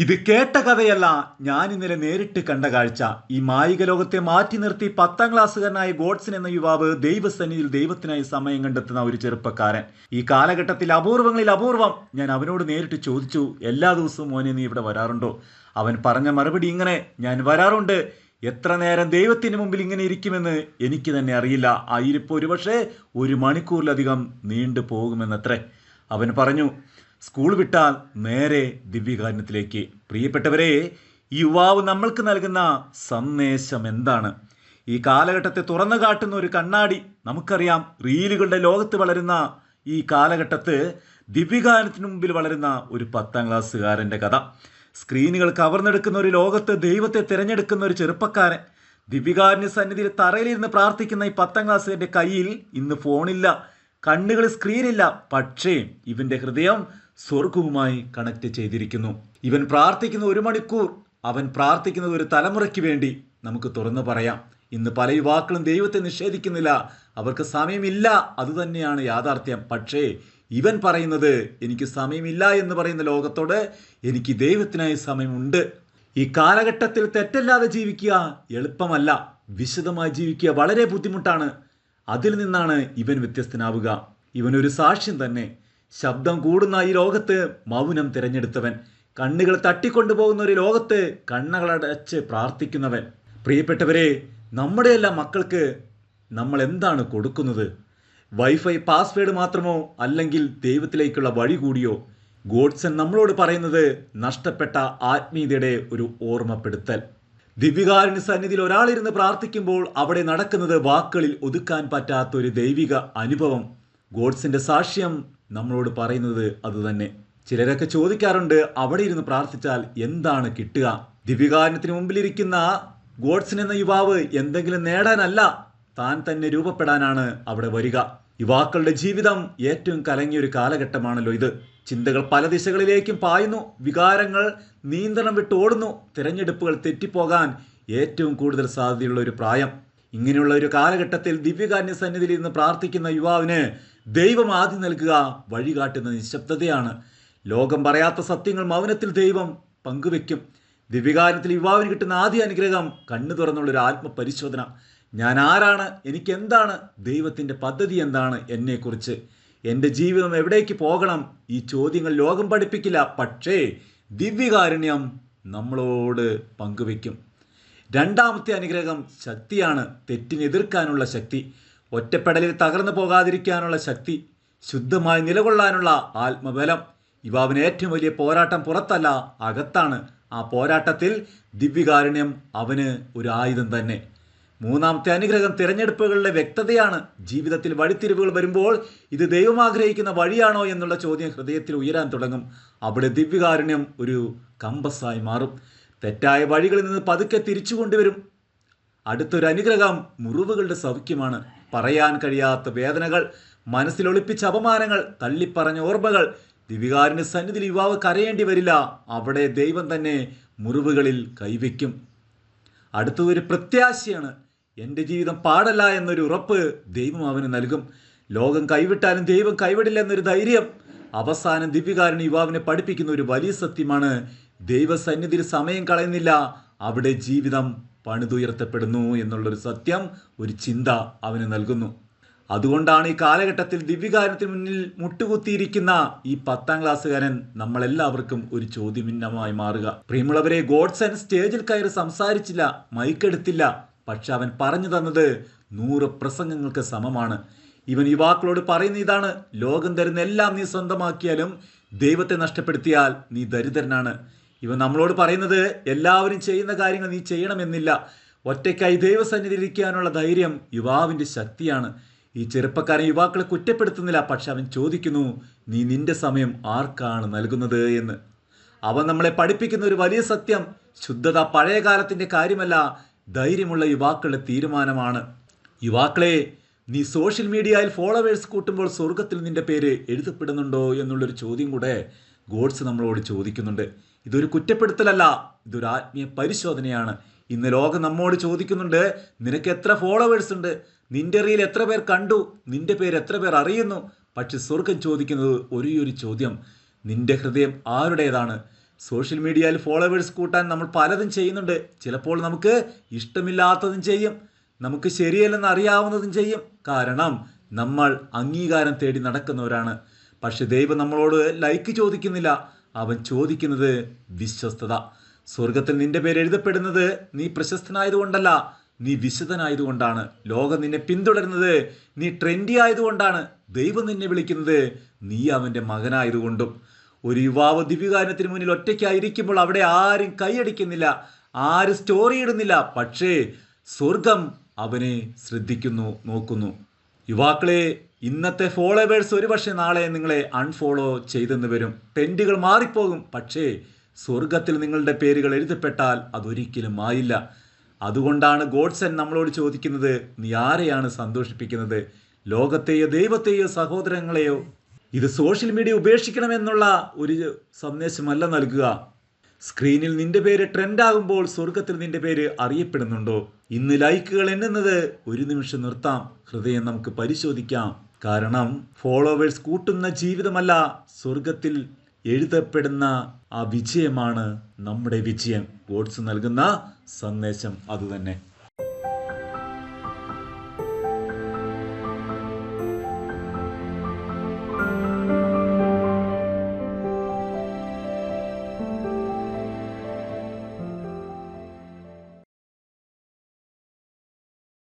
ഇത് കേട്ട കഥയല്ല ഞാൻ ഇന്നലെ നേരിട്ട് കണ്ട കാഴ്ച. ഈ മായിക ലോകത്തെ മാറ്റി നിർത്തി പത്താം ക്ലാസ്സുകാരനായ ഗോഡ്സൺ എന്ന യുവാവ് ദൈവസന്നിധിയിൽ ദൈവത്തിനായി സമയം കണ്ടെത്തുന്ന ഒരു ചെറുപ്പക്കാരൻ. ഈ കാലഘട്ടത്തിൽ അപൂർവങ്ങളിൽ അപൂർവം ഞാൻ അവനോട് നേരിട്ട് ചോദിച്ചു എല്ലാ ദിവസവും മോനെ നീ ഇവിടെ വരാറുണ്ടോ? അവൻ പറഞ്ഞ മറുപടി ഇങ്ങനെ ഞാൻ വരാറുണ്ട്. എത്ര നേരം ദൈവത്തിന് മുമ്പിൽ ഇങ്ങനെ ഇരിക്കുമെന്ന് എനിക്ക് തന്നെ അറിയില്ല. ആ ഇരിപ്പ് ഒരുപക്ഷെ ഒരു മണിക്കൂറിലധികം നീണ്ടു പോകുമെന്നത്രേ അവൻ പറഞ്ഞു സ്കൂൾ വിട്ടാൽ നേരെ ദിവ്യകാരുണ്യത്തിലേക്ക്. പ്രിയപ്പെട്ടവരെ യുവാവ് നമ്മൾക്ക് നൽകുന്ന സന്ദേശം എന്താണ്? ഈ കാലഘട്ടത്തെ തുറന്നു കാട്ടുന്ന ഒരു കണ്ണാടി. നമുക്കറിയാം റീലുകളുടെ ലോകത്ത് വളരുന്ന ഈ കാലഘട്ടത്ത് ദിവ്യകാരുണ്യത്തിന് മുമ്പിൽ വളരുന്ന ഒരു പത്താം ക്ലാസ്സുകാരന്റെ കഥ. സ്ക്രീനുകൾ കവർന്നെടുക്കുന്ന ഒരു ലോകത്ത് ദൈവത്തെ തിരഞ്ഞെടുക്കുന്ന ഒരു ചെറുപ്പക്കാരൻ. ദിവ്യകാരുണ്യ സന്നിധിയിൽ തറയിലിരുന്ന് പ്രാർത്ഥിക്കുന്ന ഈ പത്താം ക്ലാസ്സുകാരന്റെ കയ്യിൽ ഇന്ന് ഫോണില്ല. കണ്ണുകൾ സ്ക്രീനില്ല പക്ഷേ ഇവന്റെ ഹൃദയം സ്വർഗവുമായി കണക്റ്റ് ചെയ്തിരിക്കുന്നു. ഇവൻ പ്രാർത്ഥിക്കുന്ന ഒരു മണിക്കൂർ അവൻ പ്രാർത്ഥിക്കുന്നത് ഒരു തലമുറയ്ക്ക് വേണ്ടി നമുക്ക് തുറന്നു പറയാം. ഇന്ന് പല യുവാക്കളും ദൈവത്തെ നിഷേധിക്കുന്നില്ല. അവർക്ക് സമയമില്ല. അതുതന്നെയാണ് യാഥാർത്ഥ്യം. പക്ഷേ ഇവൻ പറയുന്നത് എനിക്ക് സമയമില്ല എന്ന് പറയുന്ന ലോകത്തോട് എനിക്ക് ദൈവത്തിനായി സമയമുണ്ട്. ഈ കാലഘട്ടത്തിൽ തെറ്റല്ലാതെ ജീവിക്കുക എളുപ്പമല്ല. വിശദമായി ജീവിക്കുക വളരെ ബുദ്ധിമുട്ടാണ്. അതിൽ നിന്നാണ് ഇവൻ വ്യത്യസ്തനാവുക. ഇവനൊരു സാക്ഷ്യം തന്നെ. ശബ്ദം കൂടുന്ന ഈ ലോകത്ത് മൗനം തിരഞ്ഞെടുത്തവൻ കണ്ണുകൾ തട്ടിക്കൊണ്ടുപോകുന്ന ഒരു ലോകത്ത് കണ്ണുകളടച്ച് പ്രാർത്ഥിക്കുന്നവൻ. പ്രിയപ്പെട്ടവരെ നമ്മുടെയെല്ലാം മക്കൾക്ക് നമ്മൾ എന്താണ് കൊടുക്കുന്നത്? വൈഫൈ പാസ്വേഡ് മാത്രമോ അല്ലെങ്കിൽ ദൈവത്തിലേക്കുള്ള വഴി കൂടിയോ? ഗോഡ്സൺ നമ്മളോട് പറയുന്നത് നഷ്ടപ്പെട്ട ആത്മീയതയുടെ ഒരു ഓർമ്മപ്പെടുത്തൽ. ദിവ്യകാരുണ്യ സന്നിധിയിൽ ഒരാളിരുന്ന് പ്രാർത്ഥിക്കുമ്പോൾ അവിടെ നടക്കുന്നത് വാക്കുകളിൽ ഒതുക്കാൻ പറ്റാത്ത ഒരു ദൈവിക അനുഭവം. ഗോഡ്സിന്റെ സാക്ഷ്യം നമ്മളോട് പറയുന്നത് അതുതന്നെ ചിലരൊക്കെ ചോദിക്കാറുണ്ട് അവിടെ ഇരുന്ന് പ്രാർത്ഥിച്ചാൽ എന്താണ് കിട്ടുക? ദിവ്യകാരണത്തിന് മുമ്പിലിരിക്കുന്ന ഗോഡ്സൺ എന്ന യുവാവ് എന്തെങ്കിലും നേടാനല്ല താൻ തന്നെ രൂപപ്പെടാനാണ് അവിടെ വരിക. യുവാക്കളുടെ ജീവിതം ഏറ്റവും കലങ്ങിയ ഒരു കാലഘട്ടമാണല്ലോ ഇത്. ചിന്തകൾ പല ദിശകളിലേക്കും പായുന്നു വികാരങ്ങൾ നിയന്ത്രണം വിട്ടോടുന്നു തിരഞ്ഞെടുപ്പുകൾ തെറ്റിപ്പോകാൻ ഏറ്റവും കൂടുതൽ സാധ്യതയുള്ള ഒരു പ്രായം. ഇങ്ങനെയുള്ള ഒരു കാലഘട്ടത്തിൽ ദിവ്യകാന്യ സന്നിധിയിൽ നിന്ന് പ്രാർത്ഥിക്കുന്ന യുവാവിന് ദൈവം ആദ്യം നൽകുക വഴികാട്ടുന്ന നിശബ്ദതയാണ്. ലോകം പറയാത്ത സത്യങ്ങൾ മൗനത്തിൽ ദൈവം പങ്കുവെക്കും ദിവ്യകാലത്തിൽ യുവാവിന് കിട്ടുന്ന ആദ്യ അനുഗ്രഹം കണ്ണു തുറന്നുള്ള ഒരു ആത്മപരിശോധന. ഞാൻ ആരാണ്? എനിക്ക് എന്താണ്? ദൈവത്തിന്റെ പദ്ധതി എന്താണ്? എന്നെക്കുറിച്ച്. എന്റെ ജീവിതം എവിടേക്ക് പോകണം? ഈ ചോദ്യങ്ങൾ ലോകം പഠിപ്പിക്കില്ല. പക്ഷേ ദിവ്യകാരുണ്യം നമ്മളോട് പങ്കുവെക്കും രണ്ടാമത്തെ അനുഗ്രഹം ശക്തിയാണ്. തെറ്റിനെതിർക്കാനുള്ള ശക്തി ഒറ്റപ്പെടലിൽ തകർന്നു പോകാതിരിക്കാനുള്ള ശക്തി ശുദ്ധമായി നിലകൊള്ളാനുള്ള ആത്മബലം. യുവാവിന് ഏറ്റവും വലിയ പോരാട്ടം പുറത്തല്ല അകത്താണ്. ആ പോരാട്ടത്തിൽ ദിവ്യകാരുണ്യം അവന് ഒരു ആയുധം തന്നെ. മൂന്നാമത്തെ അനുഗ്രഹം തിരഞ്ഞെടുപ്പുകളുടെ വ്യക്തതയാണ്. ജീവിതത്തിൽ വഴിത്തിരിവുകൾ വരുമ്പോൾ ഇത് ദൈവം ആഗ്രഹിക്കുന്ന വഴിയാണോ എന്നുള്ള ചോദ്യം ഹൃദയത്തിൽ ഉയരാൻ തുടങ്ങും. അവിടെ ദിവ്യകാരുണ്യം ഒരു കമ്പസായി മാറും. തെറ്റായ വഴികളിൽ നിന്ന് പതുക്കെ തിരിച്ചു കൊണ്ടുവരും. അടുത്തൊരു അനുഗ്രഹം മുറിവുകളുടെ സൗഖ്യമാണ്. പറയാൻ കഴിയാത്ത വേദനകൾ മനസ്സിലൊളിപ്പിച്ച അപമാനങ്ങൾ തള്ളിപ്പറഞ്ഞ ഓർമ്മകൾ. ദിവികാരന് സന്നിധിയിൽ യുവാവ് കരയേണ്ടി വരില്ല. അവിടെ ദൈവം തന്നെ മുറിവുകളിൽ കൈവയ്ക്കും. അടുത്തതൊരു പ്രത്യാശയാണ് എന്റെ ജീവിതം പാടല്ല എന്നൊരു ഉറപ്പ് ദൈവം അവന് നൽകും. ലോകം കൈവിട്ടാലും ദൈവം കൈവിടില്ല എന്നൊരു ധൈര്യം. അവസാനം ദിവ്യകാരൻ യുവാവിനെ പഠിപ്പിക്കുന്ന ഒരു വലിയ സത്യമാണ് ദൈവസന്നിധിയിൽ സമയം കളയുന്നില്ല. അവിടെ ജീവിതം പണിതുയർത്തപ്പെടുന്നു എന്നുള്ളൊരു സത്യം ഒരു ചിന്ത അവന് നൽകുന്നു. അതുകൊണ്ടാണ് ഈ കാലഘട്ടത്തിൽ ദിവ്യകാരണത്തിന് മുന്നിൽ മുട്ടുകുത്തിയിരിക്കുന്ന ഈ പത്താം ക്ലാസ്സുകാരൻ നമ്മളെല്ലാവർക്കും ഒരു ചോദ്യമിന്നമായി മാറുക. പ്രിയമുള്ളവരെ ഗോഡ്സൺ സ്റ്റേജിൽ കയറി സംസാരിച്ചില്ല മൈക്കെടുത്തില്ല പക്ഷെ അവൻ പറഞ്ഞു തന്നത് നൂറ് പ്രസംഗങ്ങൾക്ക് സമമാണ്. ഇവൻ യുവാക്കളോട് പറയുന്ന ഇതാണ് ലോകം തരുന്ന എല്ലാം നീ സ്വന്തമാക്കിയാലും ദൈവത്തെ നഷ്ടപ്പെടുത്തിയാൽ നീ ദരിദ്രനാണ്. ഇവൻ നമ്മളോട് പറയുന്നത് എല്ലാവരും ചെയ്യുന്ന കാര്യങ്ങൾ നീ ചെയ്യണമെന്നില്ല. ഒറ്റയ്ക്കായി ദൈവസന്നിധി ഇരിക്കാനുള്ള ധൈര്യം യുവാവിന്റെ ശക്തിയാണ്. ഈ ചെറുപ്പക്കാരൻ യുവാക്കളെ കുറ്റപ്പെടുത്തുന്നില്ല പക്ഷെ അവൻ ചോദിക്കുന്നു നീ നിന്റെ സമയം ആർക്കാണ് നൽകുന്നത്? എന്ന്. അവൻ നമ്മളെ പഠിപ്പിക്കുന്ന ഒരു വലിയ സത്യം ശുദ്ധത പഴയ കാലത്തിന്റെ കാര്യമല്ല ധൈര്യമുള്ള യുവാക്കളുടെ തീരുമാനമാണ്. യുവാക്കളെ നീ സോഷ്യൽ മീഡിയയിൽ ഫോളോവേഴ്സ് കൂട്ടുമ്പോൾ സ്വർഗത്തിൽ നിന്റെ പേര് എഴുതപ്പെടുന്നുണ്ടോ? എന്നുള്ളൊരു ചോദ്യം കൂടെ ഗോഡ്സ് നമ്മളോട് ചോദിക്കുന്നുണ്ട്. ഇതൊരു കുറ്റപ്പെടുത്തലല്ല ഇതൊരു ആത്മീയ പരിശോധനയാണ്. ഇന്ന് ലോകം നമ്മോട് ചോദിക്കുന്നുണ്ട് നിനക്ക് എത്ര ഫോളോവേഴ്സ് ഉണ്ട്? നിന്റെ റീൽ എത്ര പേർ കണ്ടു? നിന്റെ പേര് എത്ര പേർ അറിയുന്നു? പക്ഷെ സ്വർഗം ചോദിക്കുന്നത് ഒരേ ഒരു ചോദ്യം. നിന്റെ ഹൃദയം ആരുടേതാണ്? സോഷ്യൽ മീഡിയയിൽ ഫോളോവേഴ്സ് കൂട്ടാൻ നമ്മൾ പലതും ചെയ്യുന്നുണ്ട്. ചിലപ്പോൾ നമുക്ക് ഇഷ്ടമില്ലാത്തതും ചെയ്യും. നമുക്ക് ശരിയല്ലെന്ന് അറിയാവുന്നതും ചെയ്യും. കാരണം നമ്മൾ അംഗീകാരം തേടി നടക്കുന്നവരാണ്. പക്ഷെ ദൈവം നമ്മളോട് ലൈക്ക് ചോദിക്കുന്നില്ല. അവൻ ചോദിക്കുന്നത് വിശ്വസ്തത. സ്വർഗത്തിൽ നിന്റെ പേര് എഴുതപ്പെടുന്നത് നീ പ്രശസ്തനായതുകൊണ്ടല്ല നീ വിശുദ്ധനായതുകൊണ്ടാണ്. ലോകം നിന്നെ പിന്തുടരുന്നത് നീ ട്രെൻഡി ആയതുകൊണ്ടാണ്. ദൈവം നിന്നെ വിളിക്കുന്നത് നീ അവന്റെ മകനായതുകൊണ്ടും. ഒരു യുവാവ് ദിവ്യകാരണത്തിന് മുന്നിൽ ഒറ്റയ്ക്കായിരിക്കുമ്പോൾ അവിടെ ആരും കൈയടിക്കുന്നില്ല ആരും സ്റ്റോറി ഇടുന്നില്ല. പക്ഷേ സ്വർഗം അവനെ ശ്രദ്ധിക്കുന്നു നോക്കുന്നു. യുവാക്കളെ ഇന്നത്തെ ഫോളോവേഴ്സ് ഒരുപക്ഷെ നാളെ നിങ്ങളെ അൺഫോളോ ചെയ്തെന്ന് വരും. ട്രെൻഡുകൾ മാറിപ്പോകും. പക്ഷേ സ്വർഗത്തിൽ നിങ്ങളുടെ പേരുകൾ എഴുതപ്പെട്ടാൽ അതൊരിക്കലും ആയില്ല അതുകൊണ്ടാണ് ഗോഡ്സൻ നമ്മളോട് ചോദിക്കുന്നത് നീ ആരെയാണ് സന്തോഷിപ്പിക്കുന്നത്? ലോകത്തെയോ ദൈവത്തെയോ സഹോദരങ്ങളെയോ? ഇത് സോഷ്യൽ മീഡിയ ഉപേക്ഷിക്കണമെന്നുള്ള ഒരു സന്ദേശമല്ല നൽകുക. സ്ക്രീനിൽ നിന്റെ പേര് ട്രെൻഡാകുമ്പോൾ സ്വർഗത്തിൽ നിന്റെ പേര് അറിയപ്പെടുന്നുണ്ടോ? ഇന്ന് ലൈക്കുകൾ എണ്ണുന്നത് ഒരു നിമിഷം നിർത്താം. ഹൃദയം നമുക്ക് പരിശോധിക്കാം. കാരണം ഫോളോവേഴ്സ് കൂട്ടുന്ന ജീവിതമല്ല സ്വർഗത്തിൽ എഴുതപ്പെടുന്ന ആ വിജയമാണ് നമ്മുടെ വിജയം. ഗോഡ്സ് നൽകുന്ന സന്ദേശം അതുതന്നെ.